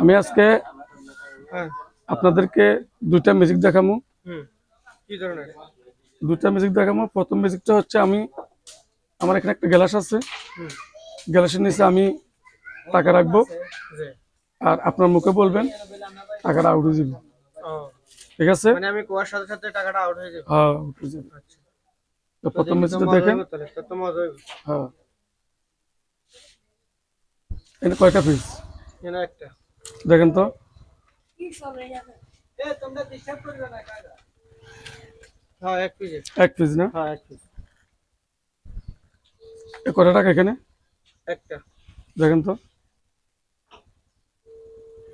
আমি আজকে আপনাদেরকে দুইটা মিউজিক দেখামো। হুম। কি ধরনের? দুইটা মিউজিক দেখামো। প্রথম মিউজিকটা হচ্ছে আমি আমার এখানে একটা গ্যালাস আছে। গ্যালাসের নিচে আমি টাকা রাখব। আর আপনার মুখে বলবেন টাকাটা আউট হয়ে যাবে। ঠিক আছে? মানে আমি কোয়ার সাথে সাথে টাকাটা আউট হয়ে যাবে। হ্যাঁ out হয়ে যাবে। আচ্ছা। তো প্রথম মিউজিকটা দেখেন। তো মজা হইবো। হ্যাঁ। এখানে কয়টা পিস এনে একটা। দেখেন তো। হ্যাঁ এক পিস এক না? হ্যাঁ এক পিস এ টাকা এখানে? একটা। দেখেন তো।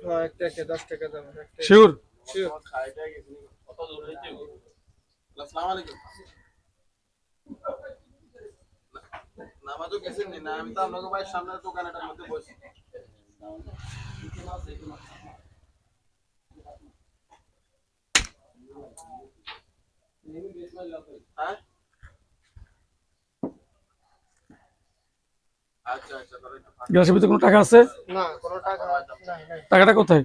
হ্যাঁ একটা একটা দশ টাকা দাম একটা শিওর. নামাজও গেছেন নি না আমি তো আপনাকে ভাই সামনের দোকানটার মধ্যে বসি। হ্যাঁ? আচ্ছা আচ্ছা। গ্লাসের ভিতরে কোনো টাকা আছে? না কোনো টাকা নাই নাই। টাকাটা কোথায়?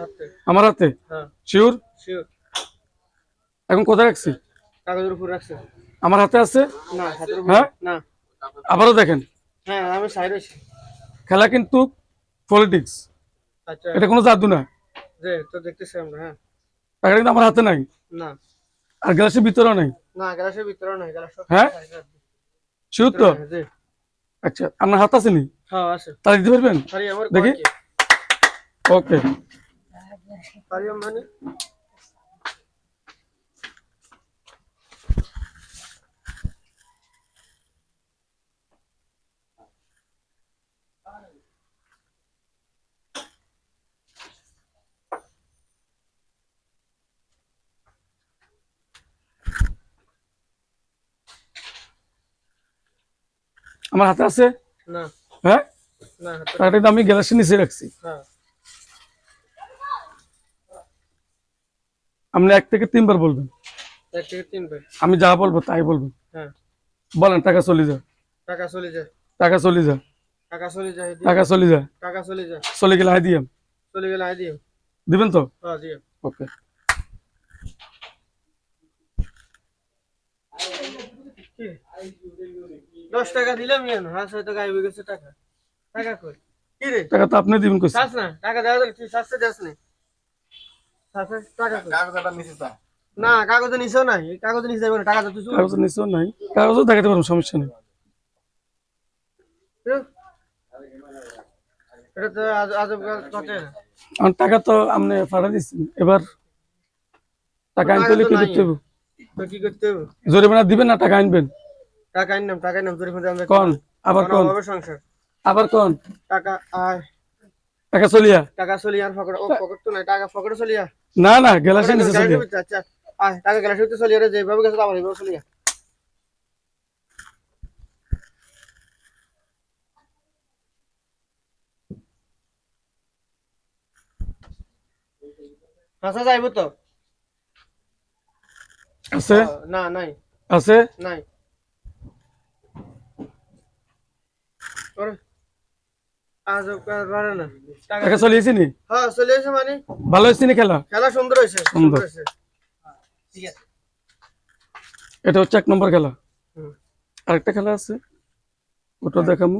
হাতে। আমার হাতে? হ্যাঁ। শিওর শিওর এখন কোথায় রাখছি? কাগজের উপর রাখছে। আমার হাতে আছে? না হাতের উপর হ্যাঁ? না। আবারও দেখেন। হ্যাঁ আমি সাইড খেলা কিন্তু পলিটিক্স আচ্ছা। এটা কোনো জাদু না। যে তো দেখতেছি আমরা হ্যাঁ। টাকা কিন্তু আমার হাতে নাই। না। আর গ্লাসের ভিতরেও নাই। না গ্লাসের ভিতরে নাই গ্লাস হ্যাঁ? শিওর তো জি। আচ্ছা আপনার হাত আছে নি? হ্যাঁ আছে। তাহলে দিতে পারবেন? দেখি। ওকে। মানে আমার হাতে আছে? না। হ্যাঁ? না হাতে টাকাটা কিন্তু আমি গ্লাসের নিচে রাখছি। হ্যাঁ আপনি এক থেকে তিনবার বলবেন। এক থেকে তিন ভাই আমি যা বলব তাই বলবেন। হ্যাঁ। বলেন টাকা চলে যা। টাকা চলে যায় টাকা চলে যা। টাকা চলে যায় দি- টাকা চলে যা। টাকা চলে যায় চলে গেলে হাই দিয়াম। চলে গেলে আই দিও দিবেন তো? হ্যাঁ দিও ওকে। কি? দশ টাকা দিলাম ইয়ান হ্যাঁ ছয় টাকা আইবে গেছে টাকা। টাকা কই? কি রে? টাকা তো আপনি দিবেন কইছে। চাস না টাকা দেওয়া তুই চাষতে যাস না। চাষে টাকা কই? কাগজটা নিচে না কাগজে নিছেও নাই। এই নিচে যাবে না টাকা তো তুই কাগজ নিচেও নাই। কাগজও দেখাতে পারব সমস্যা নেই। এটা তো আজ আজব কথা টাকা তো আপনি দিচ্ছেন এবার টাকা আনতে হলে কি করতে হবে জরিমানা দিবেন না টাকা আনবেন? মধ্যে আমরা কোন? আবার কোন সংসার। আবার কোন? টাকা আয়। টাকা চলিয়া? টাকা আর ও তো নাই টাকা চলিয়া। না না নিচে চলিয়া। আচ্ছা আয় টাকা চলিয়া রে যেভাবে গেছে আবার চলিয়া। হাসা যাইব তো? আছে? না নাই। আছে? নাই ওরে আজব কাজ পারে না টাকা নি হ্যাঁ চলে মানে। ভালো হয়েছে নি খেলা? খেলা সুন্দর হয়েছে সুন্দর। হয়েছে। ঠিক আছে এটা হচ্ছে এক নম্বর খেলা। আরেকটা খেলা আছে ওটা দেখামু।